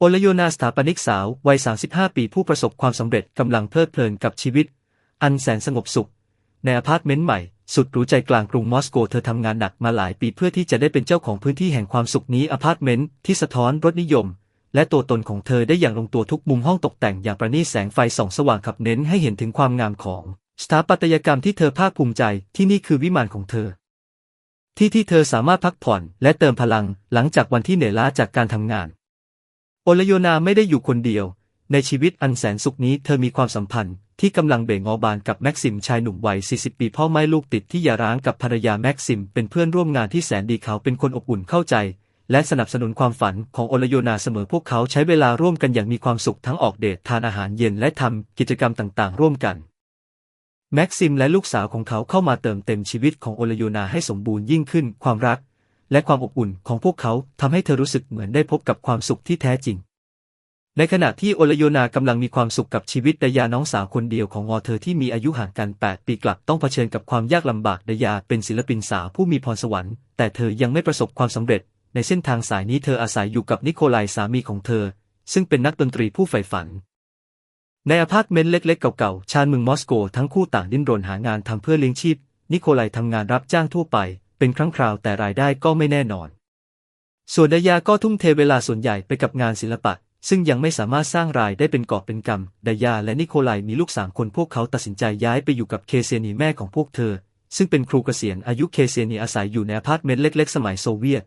โอลโยนาสถาปนิกสาววัย 35 ปีผู้ประสบความสำเร็จกำลังเพลิดเพลินกับชีวิต อันแสนสงบสุข ในอพาร์ตเมนต์ใหม่ สุดหรูใจกลางกรุงมอสโกเธอทำงานหนักมาหลายปีเพื่อที่จะได้เป็นเจ้าของพื้นที่แห่งความสุขนี้อพาร์ตเมนต์ที่สะท้อนรสนิยม และตัวตนของเธอได้อย่างลงตัวทุกมุมห้องตกแต่งอย่างประณีตแสงไฟส่องสว่างขับเน้นให้เห็นถึงความงามของ สถาปัตยกรรมที่เธอภาคภูมิใจที่นี่คือวิมานของเธอ ที่ที่เธอสามารถพักผ่อนและเติมพลังหลังจากวันที่เหนื่อยล้าจากการทำงาน โอลโยนาไม่ได้อยู่คนเดียว ในชีวิตอันแสนสุขนี้เธอมีความสัมพันธ์ที่กำลังเบ่งอบานกับแม็กซิมชายหนุ่มวัย 40 ปีพ่อไม่ลูกติดที่หย่าร้างกับภรรยาแม็กซิม เป็นเพื่อนร่วมงานที่แสนดีเขาเป็นคนอบอุ่นเข้าใจ และสนับสนุนความฝันของโอลโยนาเสมอพวกเขาใช้เวลาร่วมกันอย่างมีความสุขทั้งออกเดททานอาหารเย็นและทำกิจกรรมต่างๆ ร่วมกัน แม็กซิมและลูกสาวของเขาเข้ามาเติมเต็มชีวิตของโอลโยนาให้สมบูรณ์ยิ่งขึ้นความรัก และความอบอุ่นของพวกเขาทำให้เธอรู้สึกเหมือนได้พบกับความสุขที่แท้จริง ในขณะที่โอลโยนากำลังมีความสุขกับชีวิตดายาน้องสาวคนเดียวของงอเธอที่มีอายุห่างกัน 8 ปีกลับต้องเผชิญกับความยากลำบากดายาเป็นศิลปินสาวผู้มีพรสวรรค์ แต่เธอยังไม่ประสบความสำเร็จ ในเส้นทางสายนี้เธออาศัยอยู่กับนิโคลายสามีของเธอ ซึ่งเป็นนักดนตรีผู้ใฝ่ฝันในอพาร์ตเมนต์เล็กๆเก่าๆ ชานเมืองมอสโกทั้งคู่ต่างดิ้นรนหางานทำเพื่อเลี้ยงชีพ นิโคลายทำงานรับจ้างทั่วไป เป็นครั้งคราวแต่รายได้ก็ไม่แน่นอน ส่วนดายาก็ทุ่มเทเวลาส่วนใหญ่ไปกับงานศิลปะ ซึ่งยังไม่สามารถสร้างรายได้เป็นกอบเป็นกำดายาและนิโคลายมีลูกสามคนพวกเขาตัดสินใจย้ายไปอยู่กับเคเซนีแม่ของพวกเธอ ซึ่งเป็นครูเกษียณอายุเคเซนีอาศัยอยู่ในอพาร์ตเมนต์เล็ก ๆ สมัยโซเวียต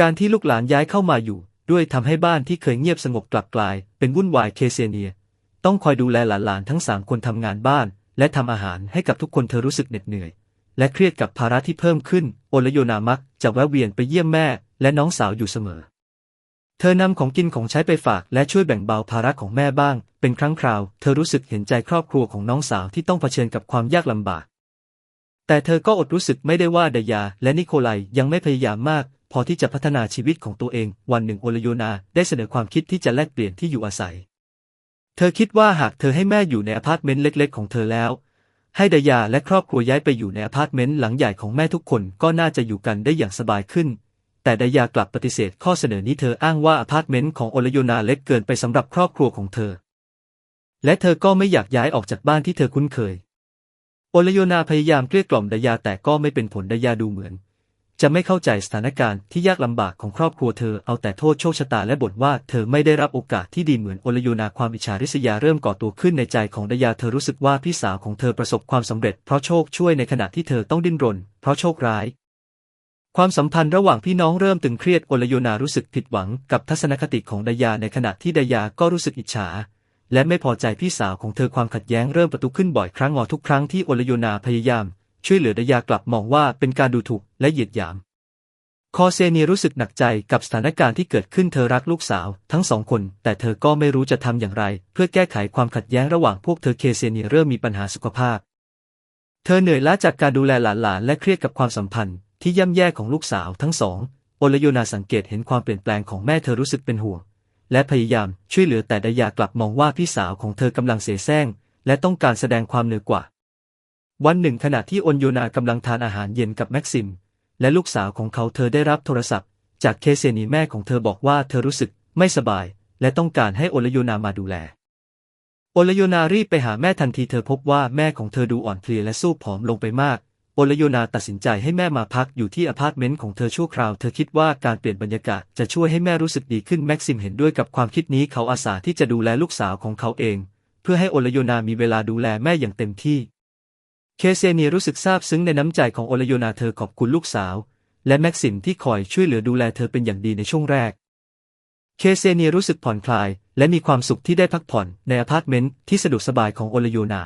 การที่ลูกหลานย้ายเข้ามาอยู่ ด้วยทำให้บ้านที่เคยเงียบสงบกลับกลาย เป็นวุ่นวายเคเซเนีย ต้องคอยดูแลหลานๆทั้งสามคนทำงานบ้านและทำอาหารให้กับทุกคนเธอรู้สึกเหน็ดเหนื่อย และเครียดกับภาระที่เพิ่มขึ้น โอลโยนามักจะแวะเวียนไปเยี่ยมแม่ และน้องสาวอยู่เสมอ เธอนำของกินของใช้ไปฝากและช่วยแบ่งเบาภาระของแม่บ้าง เป็นครั้งคราว เธอรู้สึกเห็นใจครอบครัวของน้องสาวที่ต้องเผชิญกับความยากลำบาก แต่เธอก็อดรู้สึกไม่ได้ว่าดายา และนิโคลัยยังไม่พยายามมาก พอที่จะพัฒนาชีวิตของตัวเอง วันหนึ่งโอลโยนาได้เสนอความคิดที่จะแลกเปลี่ยนที่อยู่อาศัย เธอคิดว่าหากเธอให้แม่อยู่ในอพาร์ตเมนต์เล็ก ๆ ของเธอแล้ว ให้ดายาและครอบครัวย้ายไปอยู่ในอพาร์ตเมนต์หลังใหญ่ของแม่ทุกคนก็น่าจะอยู่กันได้อย่างสบายขึ้น แต่ดายากลับปฏิเสธข้อเสนอนี้เธออ้างว่าอพาร์ตเมนต์ของโอลโยนาเล็กเกินไปสำหรับครอบครัวของเธอ และเธอก็ไม่อยากย้ายออกจากบ้านที่เธอคุ้นเคย โอลโยนาพยายามเกลี้ยกล่อมดายาแต่ก็ไม่เป็นผลดายาดูเหมือน จะไม่เข้าใจสถานการณ์ที่ยากลำบากของครอบครัวเธอเอาแต่โทษโชคชะตาและบ่นว่าเธอไม่ได้รับโอกาสที่ดีเหมือนโอลโยนาความอิจฉาริษยาเริ่มก่อตัวขึ้นในใจของดายาเธอรู้สึกว่าพี่สาวของเธอประสบความสำเร็จเพราะโชคช่วยในขณะที่เธอต้องดิ้นรน เพราะโชคร้าย ความสัมพันธ์ระหว่างพี่น้องเริ่มตึงเครียดโอลโยนารู้สึกผิดหวังกับทัศนคติของดายาในขณะที่ดายาก็รู้สึกอิจฉาและไม่พอใจพี่สาวของเธอความขัดแย้งเริ่มประทุขึ้นบ่อยครั้งงอทุกครั้งที่โอลโยนาพยายาม ช่วยเหลือดายากลับมองว่าเป็นการดูถูกและเหยียดหยาม คอเซเนียรู้สึกหนักใจกับสถานการณ์ที่เกิดขึ้นเธอรักลูกสาว ทั้งสองคน แต่เธอก็ไม่รู้จะทำอย่างไร เพื่อแก้ไขความขัดแย้งระหว่างพวกเธอเคเซเนียเริ่มมีปัญหาสุขภาพ เธอเหนื่อยล้าจากการดูแลหลานๆและเครียดกับความสัมพันธ์ที่ย่ำแย่ของลูกสาวทั้งสองโอลโยนาสังเกตเห็นความเปลี่ยนแปลงของแม่เธอรู้สึกเป็นห่วง และพยายามช่วยเหลือแต่ดายากลับมองว่าพี่สาวของเธอกำลังเสแสร้ง และต้องการแสดงความเหนือกว่า วันหนึ่งขณะที่โอนโยนากำลังทานอาหารเย็นกับแม็กซิม และลูกสาวของเขาเธอได้รับโทรศัพท์ จากเคเซนีแม่ของเธอบอกว่าเธอรู้สึกไม่สบาย และต้องการให้โอลโยนามาดูแลโอลโยนารีบไปหาแม่ทันทีเธอพบว่าแม่ของเธอดูอ่อนเพลียและสู้ผอมลงไปมากโอลโยนาตัดสินใจให้แม่มาพักอยู่ที่อพาร์ตเมนต์ของเธอชั่วคราว เธอคิดว่าการเปลี่ยนบรรยากาศจะช่วยให้แม่รู้สึกดีขึ้นแม็กซิมเห็นด้วยกับความคิดนี้เขาอาสาที่จะดูแลลูกสาวของเขาเอง เพื่อให้โอลโยนามีเวลาดูแลแม่อย่างเต็มที่ เคเซเนียรู้สึกซาบซึ้งในน้ำใจของโอลโยนาเธอขอบคุณลูกสาว และแม็กซิมที่คอยช่วยเหลือดูแลเธอเป็นอย่างดีในช่วงแรก เคเซเนียรู้สึกผ่อนคลาย และมีความสุขที่ได้พักผ่อนในอพาร์ตเมนต์ที่สะดวกสบายของโอลโยนา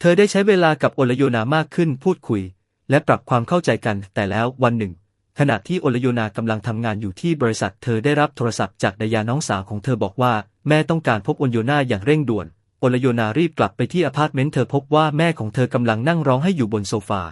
เธอได้ใช้เวลากับโอลโยนามากขึ้นพูดคุย และปรับความเข้าใจกันแต่แล้ววันหนึ่ง ขณะที่โอลโยนากำลังทำงานอยู่ที่บริษัท เธอได้รับโทรศัพท์จากดายาน้องสาวของเธอบอกว่า แม่ต้องการพบโอลโยนาอย่างเร่งด่วน โอลโยนารีบกลับไปที่อพาร์ตเมนต์เธอพบว่าแม่ของเธอกำลังนั่งร้องให้อยู่บนโซฟา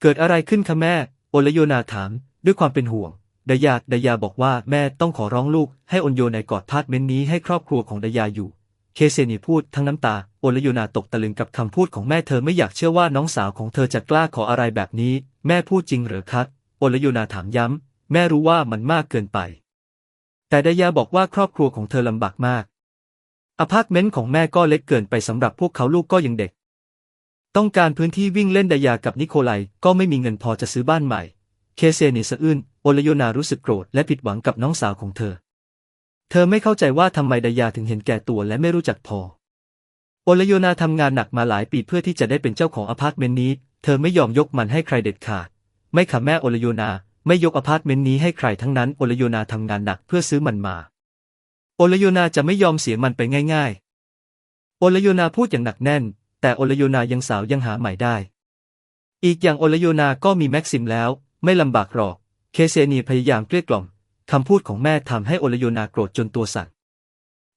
เกิดอะไรขึ้นคะแม่โอลโยนาถาม ด้วยความเป็นห่วง ดายาดายาบอกว่าแม่ต้องขอร้องลูก ให้โอนโยในกอดพาร์ตเมนต์นี้ให้ครอบครัวของดายาอยู่ เคเซนีพูดทั้งน้ำตาโอลโยนาตกตะลึงกับคำพูดของแม่เธอไม่อยากเชื่อว่าน้องสาวของเธอจะกล้าขออะไรแบบนี้ แม่พูดจริงหรือครับโอลโยนาถามย้ำแม่รู้ว่ามันมากเกินไป แต่ดายาบอกว่าครอบครัวของเธอลำบากมาก อพาร์ตเมนต์ของแม่ก็เล็กเกินไปสำหรับพวกเขาลูกก็ยังเด็ก ต้องการพื้นที่วิ่งเล่นดายากับนิโคไลก็ไม่มีเงินพอจะซื้อบ้านใหม่ เคเซนิสะอื้นโอลโยนารู้สึกโกรธและผิดหวังกับน้องสาวของเธอ เธอไม่เข้าใจว่าทำไมดายาถึงเห็นแก่ตัวและไม่รู้จักพอ โอลโยนาทำงานหนักมาหลายปีเพื่อที่จะได้เป็นเจ้าของอพาร์ตเมนต์นี้ เธอไม่ยอมยกมันให้ใครเด็ดขาด ไม่ค่ะแม่โอลโยนา ไม่ยกอพาร์ตเมนต์นี้ให้ใครทั้งนั้นโอลโยนาทำงานหนักเพื่อซื้อมันมา โอลโยนาจะไม่ยอมเสียมันไปง่าย ๆ โอลโยนาพูดอย่างหนักแน่น แต่โอลโยนายังสาวยังหาใหม่ได้ อีกอย่างโอลโยนาก็มีแม็กซิมแล้ว ไม่ลำบากหรอก เคเซนีพยายามเกลี้ยกล่อมคำพูดของแม่ทำให้โอลโยนาโกรธจนตัวสั่น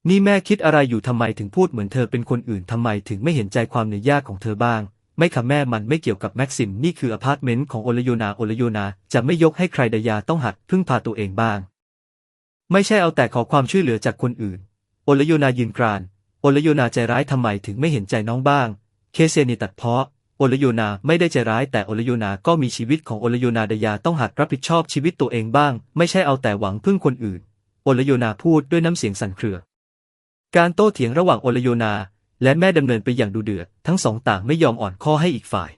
นี่แม่คิดอะไรอยู่ทำไมถึงพูดเหมือนเธอเป็นคนอื่นทำไมถึงไม่เห็นใจความเหนื่อยยากของเธอบ้าง ไม่ค่ะแม่มันไม่เกี่ยวกับแม็กซิม นี่คืออพาร์ตเมนต์ของโอลโยนาโอลโยนาจะไม่ยกให้ใครดายาต้องหัดพึ่งพาตัวเองบ้าง ไม่ใช่เอาแต่ขอความช่วยเหลือจากคนอื่น โอลโยนายืนกราน โอลโยนาใจร้ายทำไมถึงไม่เห็นใจน้องบ้าง เคเซนีตัดเพาะ โอลโยนาไม่ได้ใจร้ายแต่โอลโยนาก็มีชีวิตของโอลโยนาดายาต้องหัดรับผิดชอบชีวิตตัวเองบ้าง ไม่ใช่เอาแต่หวังพึ่งคนอื่น โอลโยนาพูดด้วยน้ำเสียงสั่นเครือ การโต้เถียงระหว่างโอลโยนาและแม่ดำเนินไปอย่างดูเดือด ทั้งสองต่างไม่ยอมอ่อนข้อให้อีกฝ่าย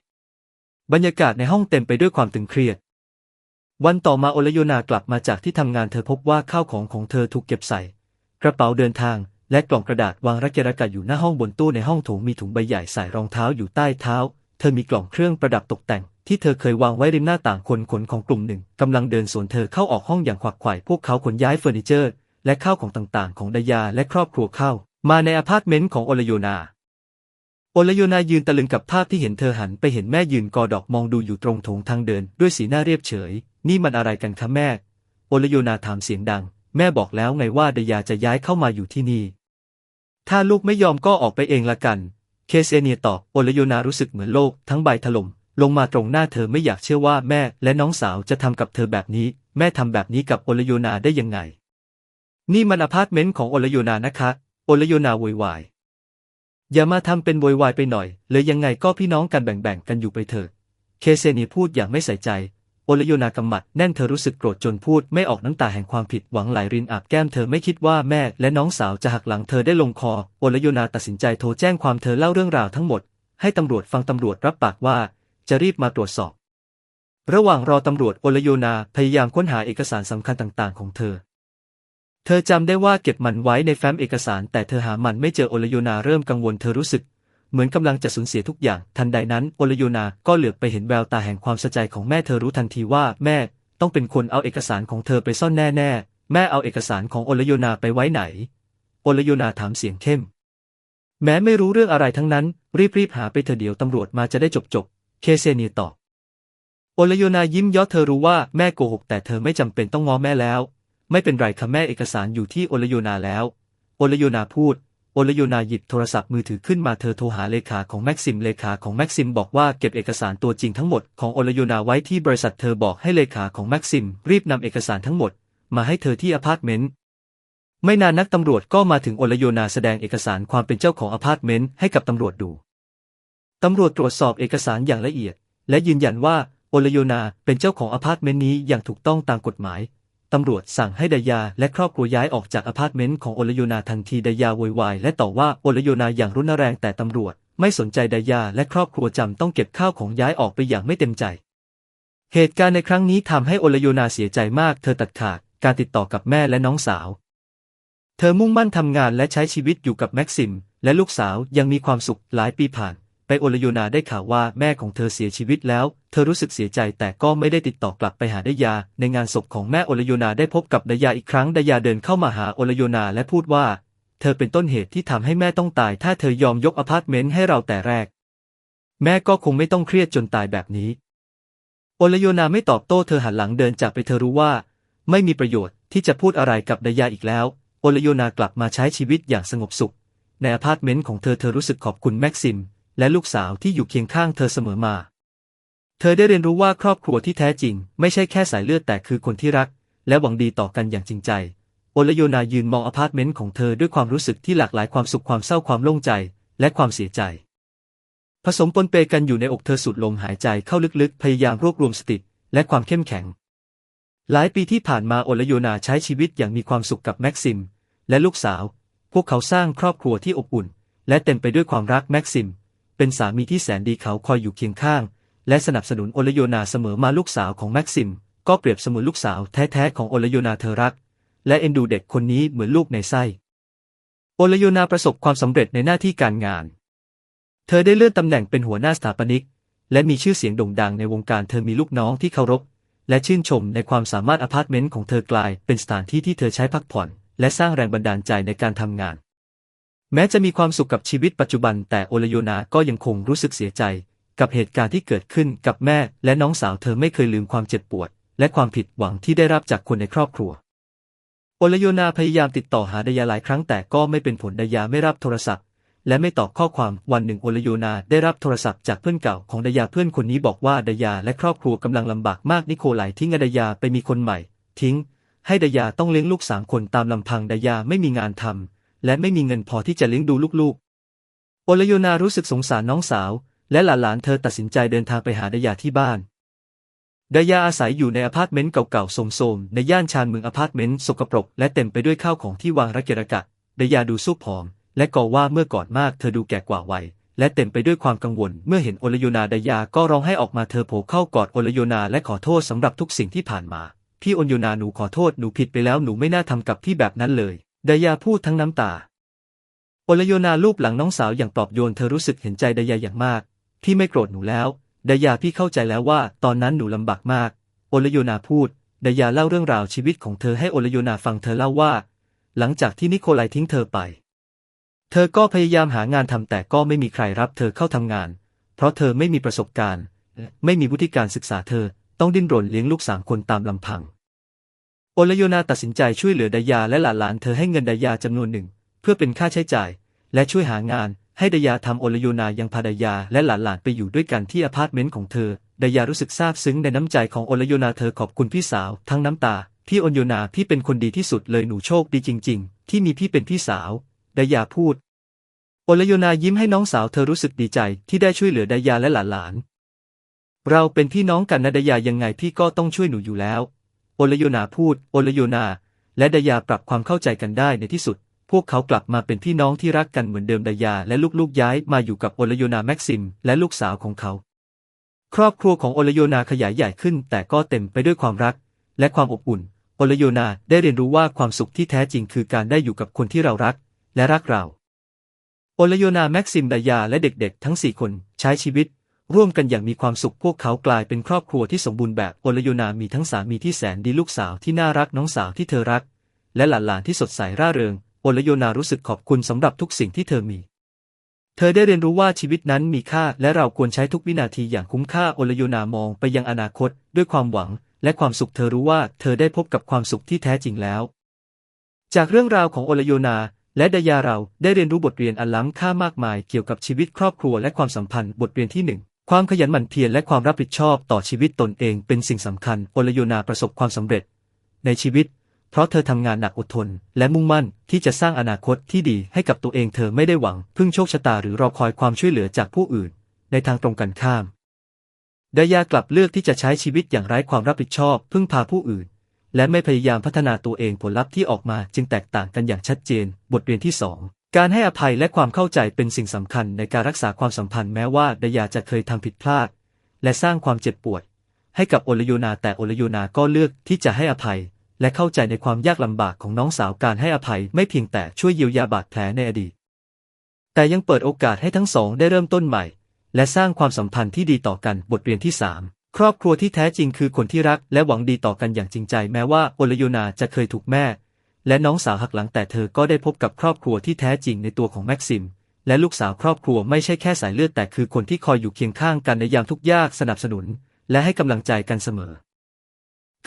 บรรยากาศในห้องเต็มไปด้วยความตึงเครียด วันต่อมาโอลโยนากลับมาจากที่ทำงานเธอพบว่าข้าวของของเธอถูกเก็บใส่ กระเป๋าเดินทาง และกล่องกระดาษวางระเกะระกะอยู่หน้าห้องบนตู้ในห้องโถงมีถุงใบใหญ่ใส่รองเท้าอยู่ใต้เท้า เธอมีกล่องเครื่องประดับตกแต่ง ที่เธอเคยวางไว้ริมหน้าต่างคนขนของกลุ่มหนึ่งกำลังเดินสวนเธอเข้าออกห้องอย่างขวักไขว่พวกเขาขนย้ายเฟอร์นิเจอร์ และข้าวของต่างๆ ของดายาและครอบครัวเข้า มาในอพาร์ตเมนต์ของโอลโยนาโอลโยนายืนตะลึงกับภาพที่เห็นเธอหันไปเห็นแม่ยืนกอดอกมองดูอยู่ตรงโถงทางเดิน ด้วยสีหน้าเรียบเฉย นี่มันอะไรกันคะแม่ โอลโยนาถามเสียงดัง แม่บอกแล้วไงว่าเดายาจะย้ายเข้ามาอยู่ที่นี่ ถ้าลูกไม่ยอมก็ออกไปเองละกัน เคสเอเนียตอบ โอลโยนารู้สึกเหมือนโลกทั้งใบถล่ม ลงมาตรงหน้าเธอไม่อยากเชื่อว่าแม่และน้องสาวจะทำกับเธอแบบนี้ แม่ทำแบบนี้กับโอลโยนาได้ยังไง นี่มันอพาร์ตเมนต์ของโอลโยนานะคะ โอลโยนาโวยวาย อย่ามาทำเป็นโวยวายไปหน่อย เลยยังไงก็พี่น้องกันแบ่งๆกันอยู่ไปเถอะ เคเซนีพูดอย่างไม่ใส่ใจ โอลโยนากำมัดแน่นเธอรู้สึกโกรธจนพูดไม่ออกน้ำตาแห่งความผิดหวังไหลรินอาบแก้มเธอไม่คิดว่าแม่และน้องสาวจะหักหลังเธอได้ลงคอโอลโยนาตัดสินใจโทรแจ้งความเธอเล่าเรื่องราวทั้งหมด ให้ตำรวจฟังตำรวจรับปากว่า จะรีบมาตรวจสอบ ระหว่างรอตำรวจโอลโยนาพยายามค้นหาเอกสารสำคัญต่างๆ ของเธอ เธอจำได้ว่าเก็บมันไว้ในแฟ้มเอกสาร แต่เธอหามันไม่เจอโอลโยนาเริ่มกังวลเธอรู้สึก เหมือนกำลังจะสูญเสียทุกอย่าง ทันใดนั้นโอลโยนาก็เหลือบไปเห็นแววตาแห่งความสะใจของแม่เธอรู้ทันทีว่าแม่ต้องเป็นคนเอาเอกสารของเธอไปซ่อนแน่ๆ แม่เอาเอกสารของโอลโยนาไปไว้ไหน โอลโยนาถามเสียงเข้ม แม้ไม่รู้เรื่องอะไรทั้งนั้น รีบๆหาไปเถอะเดี๋ยวตำรวจมาจะได้จบๆ เคเซเนียตอบโอลโยนายิ้มย้อเธอรู้ว่าแม่โกหกแต่เธอไม่จำเป็นต้องง้อแม่แล้ว ไม่เป็นไรค่ะแม่เอกสารอยู่ที่โอลโยนาแล้ว โอลโยนาพูด โอลโยนาหยิบโทรศัพท์มือถือขึ้นมาเธอโทรหาเลขาของแม็กซิมเลขาของแม็กซิมบอกว่าเก็บเอกสารตัวจริงทั้งหมดของโอลโยนาไว้ที่บริษัทเธอบอกให้เลขาของแม็กซิมรีบนำเอกสารทั้งหมด มาให้เธอที่อพาร์ตเมนต์ไม่นานนักตำรวจก็มาถึงโอลโยนาแสดงเอกสารความเป็นเจ้าของอพาร์ตเมนต์ให้กับตำรวจดูตำรวจตรวจสอบเอกสารอย่างละเอียด และยืนยันว่าโอลโยนาเป็นเจ้าของอพาร์ตเมนต์นี้อย่างถูกต้องตามกฎหมาย ตำรวจสั่งให้ดายาและครอบครัวย้ายออกจากอพาร์ตเมนต์ของโอลโยนาทันทีดายาโวยวายและต่อว่าโอลโยนาอย่างรุนแรงแต่ตำรวจไม่สนใจดายาและครอบครัวจำต้องเก็บข้าวของย้ายออกไปอย่างไม่เต็มใจ เหตุการณ์ในครั้งนี้ทำให้โอลโยนาเสียใจมากเธอตัดขาดการติดต่อกับแม่และน้องสาว เธอมุ่งมั่นทำงานและใช้ชีวิตอยู่กับแม็กซิม และลูกสาวยังมีความสุขหลายปีผ่าน ไปโอลโยนาได้ข่าวว่าแม่ของเธอเสียชีวิตแล้ว เธอรู้สึกเสียใจแต่ก็ไม่ได้ติดต่อกลับไปหาดายา ในงานศพของแม่โอลโยนาได้พบกับดายาอีกครั้งดายาเดินเข้ามาหาโอลโยนาและพูดว่า เธอเป็นต้นเหตุที่ทำให้แม่ต้องตาย ถ้าเธอยอมยกอพาร์ตเมนต์ให้เราแต่แรก แม่ก็คงไม่ต้องเครียดจนตายแบบนี้ โอลโยนาไม่ตอบโต้เธอหันหลังเดินจากไปเธอรู้ว่า ไม่มีประโยชน์ที่จะพูดอะไรกับดายาอีกแล้ว โอลโยนากลับมาใช้ชีวิตอย่างสงบสุข ในอพาร์ตเมนต์ของเธอเธอรู้สึกขอบคุณแม็กซิม และลูกสาวที่อยู่เคียงข้างเธอเสมอมา เธอได้เรียนรู้ว่าครอบครัวที่แท้จริง ไม่ใช่แค่สายเลือดแต่คือคนที่รัก และหวังดีต่อกันอย่างจริงใจ โอลโยนายืนมองอพาร์ตเมนต์ของเธอด้วยความรู้สึกที่หลากหลายความสุขความเศร้าความโล่งใจ และความเสียใจ ผสมปนเปกันอยู่ในอกเธอสุดลมหายใจเข้าลึกๆ พยายามรวบรวมสติและความเข้มแข็ง หลายปีที่ผ่านมาโอลโยนาใช้ชีวิตอย่างมีความสุขกับแม็กซิม และลูกสาว พวกเขาสร้างครอบครัวที่อบอุ่น และเต็มไปด้วยความรักแม็กซิม เป็นสามีที่แสนดีเขาคอยอยู่เคียงข้าง และสนับสนุนโอลโยนาเสมอมาลูกสาวของแม็กซิม ก็เปรียบเสมือนลูกสาวแท้ๆของโอลโยนาเธอรัก และเอ็นดูเด็กคนนี้เหมือนลูกในไส้โอลโยนาประสบความสำเร็จในหน้าที่การงาน เธอได้เลื่อนตำแหน่งเป็นหัวหน้าสถาปนิก และมีชื่อเสียงโด่งดังในวงการเธอมีลูกน้องที่เคารพ และชื่นชมในความสามารถอพาร์ตเมนต์ของเธอกลายเป็นสถานที่ที่เธอใช้พักผ่อน และสร้างแรงบันดาลใจในการทำงาน แม้จะมีความสุขกับชีวิตปัจจุบัน แต่โอลโยนาก็ยังคงรู้สึกเสียใจ กับเหตุการณ์ที่เกิดขึ้นกับแม่และน้องสาวเธอไม่เคยลืมความเจ็บปวด และความผิดหวังที่ได้รับจากคนในครอบครัวโอลโยนาพยายามติดต่อหาดายาหลายครั้งแต่ก็ไม่เป็นผลดายาไม่รับโทรศัพท์ และไม่ตอบข้อความวันหนึ่งโอลโยนาได้รับโทรศัพท์จากเพื่อนเก่าของดายาเพื่อนคนนี้บอกว่าดายาและครอบครัวกำลังลำบากมากนิโคไลทิ้งดายาไปมีคนใหม่ ทิ้ง ให้ดายาต้องเลี้ยงลูกสามคนตามลำพังดายาไม่มีงานทำและไม่มีเงินพอที่จะเลี้ยงดูลูกๆโอลโยนารู้สึกสงสารน้องสาว และหลานๆเธอตัดสินใจเดินทางไปหาดายาที่บ้าน ดายาอาศัยอยู่ในอพาร์ตเมนต์เก่าๆโสมๆในย่านชานเมืองอพาร์ตเมนต์สกปรกและเต็มไปด้วยข้าวของที่วางระเกะระกะ ดายาดูสู้ผอม และก่อว่าเมื่อก่อนมากเธอดูแก่กว่าวัยและเต็มไปด้วยความกังวล เมื่อเห็นโอลโยนาดายาก็ร้องไห้ออกมาเธอโผล่เข้ากอดโอลโยนาและขอโทษสำหรับทุกสิ่งที่ผ่านมา พี่โอลโยนาหนูขอโทษหนูผิดไปแล้วหนูไม่น่าทำกับพี่แบบนั้นเลย ดายาพูดทั้งน้ำตา โอลโยนาลูบหลังน้องสาวอย่างปลอบโยนเธอรู้สึกเห็นใจดายาอย่างมาก พี่ไม่โกรธหนูแล้วดายาพี่เข้าใจแล้วว่า ตอนนั้นหนูลำบากมาก โอลโยนาพูดดายาเล่าเรื่องราวชีวิตของเธอให้โอลโยนาฟังเธอเล่าว่า หลังจากที่นิโคไลทิ้งเธอไป เธอก็พยายามหางานทำแต่ก็ไม่มีใครรับเธอเข้าทำงาน เพราะเธอไม่มีประสบการณ์ ไม่มีวุฒิการศึกษาเธอ ต้องดิ้นรนเลี้ยงลูกสามคนตามลำพัง โอลโยนาตัดสินใจช่วยเหลือดายาและหลานๆเธอให้เงินดายาจำนวนหนึ่ง เพื่อเป็นค่าใช้จ่าย และช่วยหางาน ให้ดายาทำโอลโยนายังพาดายาและหลานๆไปอยู่ด้วยกันที่อพาร์ตเมนต์ของเธอ ดายารู้สึกซาบซึ้งในน้ำใจของโอลโยนาเธอขอบคุณพี่สาว ทั้งน้ำตาพี่โอลโยนาพี่เป็นคนดีที่สุดเลยหนูโชคดีจริง ๆ ที่มีพี่เป็นพี่สาว ดายาพูด โอลโยนายิ้มให้น้องสาวเธอรู้สึกดีใจที่ได้ช่วยเหลือดายาและหลานๆ เราเป็นพี่น้องกันนะดายายังไงพี่ก็ต้องช่วยหนูอยู่แล้ว โอลโยนาพูด โอลโยนาและดายาปรับความเข้าใจกันได้ในที่สุด พวกเขากลับมาเป็นพี่น้องที่รักกันเหมือนเดิมดายาและลูกๆย้ายมาอยู่กับโอลโยนาแม็กซิม และลูกสาวของเขา ครอบครัวของโอลโยนาขยายใหญ่ขึ้น แต่ก็เต็มไปด้วยความรัก และความอบอุ่นโอลโยนาได้เรียนรู้ว่าความสุขที่แท้จริงคือการได้อยู่กับคนที่เรารัก และรักเราโอลโยนาแม็กซิมดายาและเด็กๆ ทั้งสี่คนใช้ชีวิตร่วมกันอย่างมีความสุขพวกเขากลายเป็นครอบครัวที่สมบูรณ์แบบโอลโยนามีทั้งสามีที่แสนดีลูกสาวที่น่ารักน้องสาวที่เธอรัก และหลานๆที่สดใสร่าเริง โอลโยนารู้สึกขอบคุณสำหรับทุกสิ่งที่เธอมี เธอได้เรียนรู้ว่าชีวิตนั้นมีค่าและเราควรใช้ทุกวินาทีอย่างคุ้มค่าโอลโยนามองไปยังอนาคต ด้วยความหวัง และความสุขเธอรู้ว่าเธอได้พบกับความสุขที่แท้จริงแล้ว จากเรื่องราวของโอลโยนาและดายาเราได้เรียนรู้บทเรียนอันล้ำค่ามากมายเกี่ยวกับชีวิตครอบครัวและความสัมพันธ์บทเรียนที่หนึ่งความขยันหมั่นเพียรและความรับผิดชอบต่อชีวิตตนเองเป็นสิ่งสำคัญโอลโยนาประสบความสำเร็จ ในชีวิต เพราะเธอทำงานหนักอดทน และมุ่งมั่นที่จะสร้างอนาคตที่ดีให้กับตัวเองเธอไม่ได้หวังพึ่งโชคชะตาหรือรอคอยความช่วยเหลือจากผู้อื่น ในทางตรงกันข้ามดายากลับเลือกที่จะใช้ชีวิตอย่างไร้ความรับผิดชอบ พึ่งพาผู้อื่น และไม่พยายามพัฒนาตัวเองผลลัพธ์ที่ออกมาจึงแตกต่างกันอย่างชัดเจน บทเรียนที่สองการให้อภัยและความเข้าใจเป็นสิ่งสำคัญในการรักษาความสัมพันธ์แม้ว่าดายาจะเคยทำผิดพลาด และสร้างความเจ็บปวด ให้กับโอลโยนาแต่โอลโยนาก็เลือกที่จะให้อภัย และเข้าใจในความยากลำบากของน้องสาวการให้อภัยไม่เพียงแต่ช่วยเยียวยาบาดแผลในอดีต แต่ยังเปิดโอกาสให้ทั้งสองได้เริ่มต้นใหม่ และสร้างความสัมพันธ์ที่ดีต่อกันบทเรียนที่สามครอบครัวที่แท้จริงคือคนที่รักและหวังดีต่อกันอย่างจริงใจ แม้ว่าโอลโยนาจะเคยถูกแม่ และน้องสาวหักหลังแต่เธอก็ได้พบกับครอบครัวที่แท้จริงในตัวของแม็กซิมและลูกสาวครอบครัวไม่ใช่แค่สายเลือดแต่คือคนที่คอยอยู่เคียงข้างกันในยามทุกยากสนับสนุน และให้กำลังใจกันเสมอ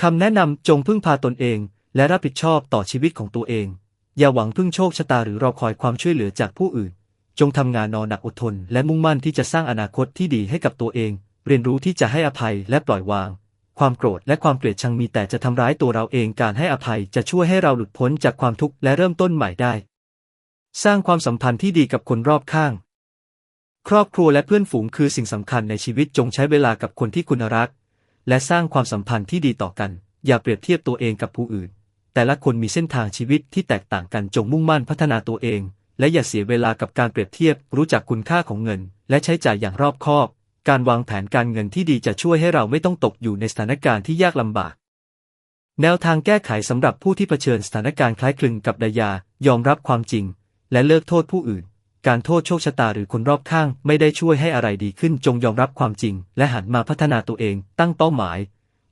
คำแนะนำจงพึ่งพาตนเอง และรับผิดชอบต่อชีวิตของตัวเอง อย่าหวังพึ่งโชคชะตาหรือรอคอยความช่วยเหลือจากผู้อื่น จงทำงานนอนหนักอดทน และมุ่งมั่นที่จะสร้างอนาคตที่ดีให้กับตัวเอง เรียนรู้ที่จะให้อภัยและปล่อยวาง ความโกรธและความเกลียดชังมีแต่จะทำร้ายตัวเราเองการให้อภัยจะช่วยให้เราหลุดพ้นจากความทุกข์และเริ่มต้นใหม่ได้ สร้างความสัมพันธ์ที่ดีกับคนรอบข้าง ครอบครัวและเพื่อนฝูงคือสิ่งสำคัญในชีวิตจงใช้เวลากับคนที่คุณรัก และสร้างความสัมพันธ์ที่ดีต่อกัน อย่าเปรียบเทียบตัวเองกับผู้อื่น แต่ละคนมีเส้นทางชีวิตที่แตกต่างกันจงมุ่งมั่นพัฒนาตัวเอง และอย่าเสียเวลากับการเปรียบเทียบ รู้จักคุณค่าของเงิน และใช้จ่ายอย่างรอบคอบ การวางแผนการเงินที่ดีจะช่วยให้เราไม่ต้องตกอยู่ในสถานการณ์ที่ยากลำบาก แนวทางแก้ไขสำหรับผู้ที่เผชิญสถานการณ์คล้ายคลึงกับดายา ยอมรับความจริง และเลิกโทษผู้อื่น การโทษโชคชะตาหรือคนรอบข้างไม่ได้ช่วยให้อะไรดีขึ้นจงยอมรับความจริง และหันมาพัฒนาตัวเอง ตั้งเป้าหมาย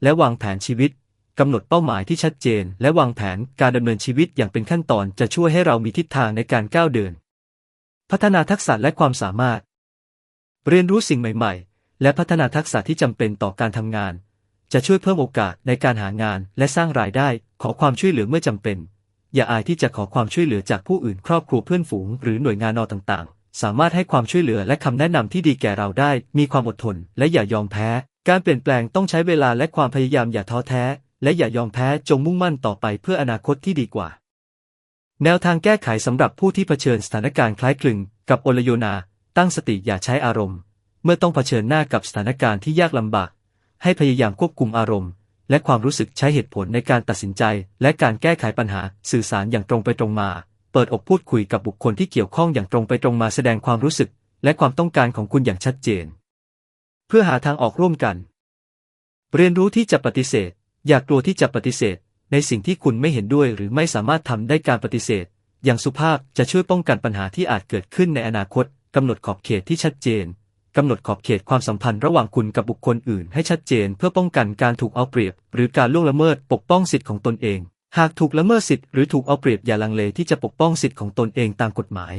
และวางแผนชีวิตกำหนดเป้าหมายที่ชัดเจน และวางแผนการดำเนินชีวิตอย่างเป็นขั้นตอนจะช่วยให้เรามีทิศทางในการก้าวเดิน พัฒนาทักษะและความสามารถ เรียนรู้สิ่งใหม่ ๆ และพัฒนาทักษะที่จำเป็นต่อการทำงาน จะช่วยเพิ่มโอกาสในการหางานและสร้างรายได้ ขอความช่วยเหลือเมื่อจำเป็น อย่าอายที่จะขอความช่วยเหลือจากผู้อื่นครอบครัวเพื่อนฝูง หรือหน่วยงานนอต่างๆ สามารถให้ความช่วยเหลือและคำแนะนำที่ดีแก่เราได้ มีความอดทน และอย่ายอมแพ้ การเปลี่ยนแปลงต้องใช้เวลาและความพยายามอย่าท้อแท้ และอย่ายอมแพ้จงมุ่งมั่นต่อไปเพื่ออนาคตที่ดีกว่า แนวทางแก้ไขสำหรับผู้ที่เผชิญสถานการณ์คล้ายคลึง กับโอลโยนา ตั้งสติอย่าใช้อารมณ์ เมื่อต้องเผชิญหน้ากับสถานการณ์ที่ยากลำบาก ให้พยายามควบคุมอารมณ์ และความรู้สึกใช้เหตุผลในการตัดสินใจ และการแก้ไขปัญหาสื่อสารอย่างตรงไปตรงมา เปิดอกพูดคุยกับบุคคลที่เกี่ยวข้องอย่างตรงไปตรงมาแสดงความรู้สึก และความต้องการของคุณอย่างชัดเจน เพื่อหาทางออกร่วมกัน เรียนรู้ที่จะปฏิเสธ อย่ากลัวที่จะปฏิเสธ ในสิ่งที่คุณไม่เห็นด้วยหรือไม่สามารถทำได้การปฏิเสธ อย่างสุภาพจะช่วยป้องกันปัญหาที่อาจเกิดขึ้นในอนาคตกำหนดขอบเขตที่ชัดเจน กำหนดขอบเขตความสัมพันธ์ระหว่างคุณกับบุคคลอื่นให้ชัดเจนเพื่อป้องกันการถูกเอาเปรียบ หรือการล่วงละเมิดปกป้องสิทธิ์ของตนเอง หากถูกละเมิดสิทธิ์หรือถูกเอาเปรียบอย่าลังเลที่จะปกป้องสิทธิ์ของตนเองตามกฎหมาย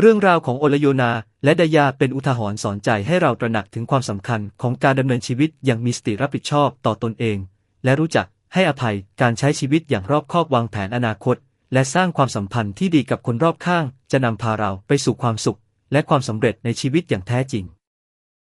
เรื่องราวของโอลโยนาและดายาเป็นอุทาหรณ์สอนใจให้เราตระหนักถึงความสำคัญของการดำเนินชีวิตอย่างมีสติรับผิดชอบต่อตนเอง และรู้จักให้อภัยการใช้ชีวิตอย่างรอบคอบวางแผนอนาคต และสร้างความสัมพันธ์ที่ดีกับคนรอบข้าง จะนำพาเราไปสู่ความสุข และความสำเร็จในชีวิตอย่างแท้จริง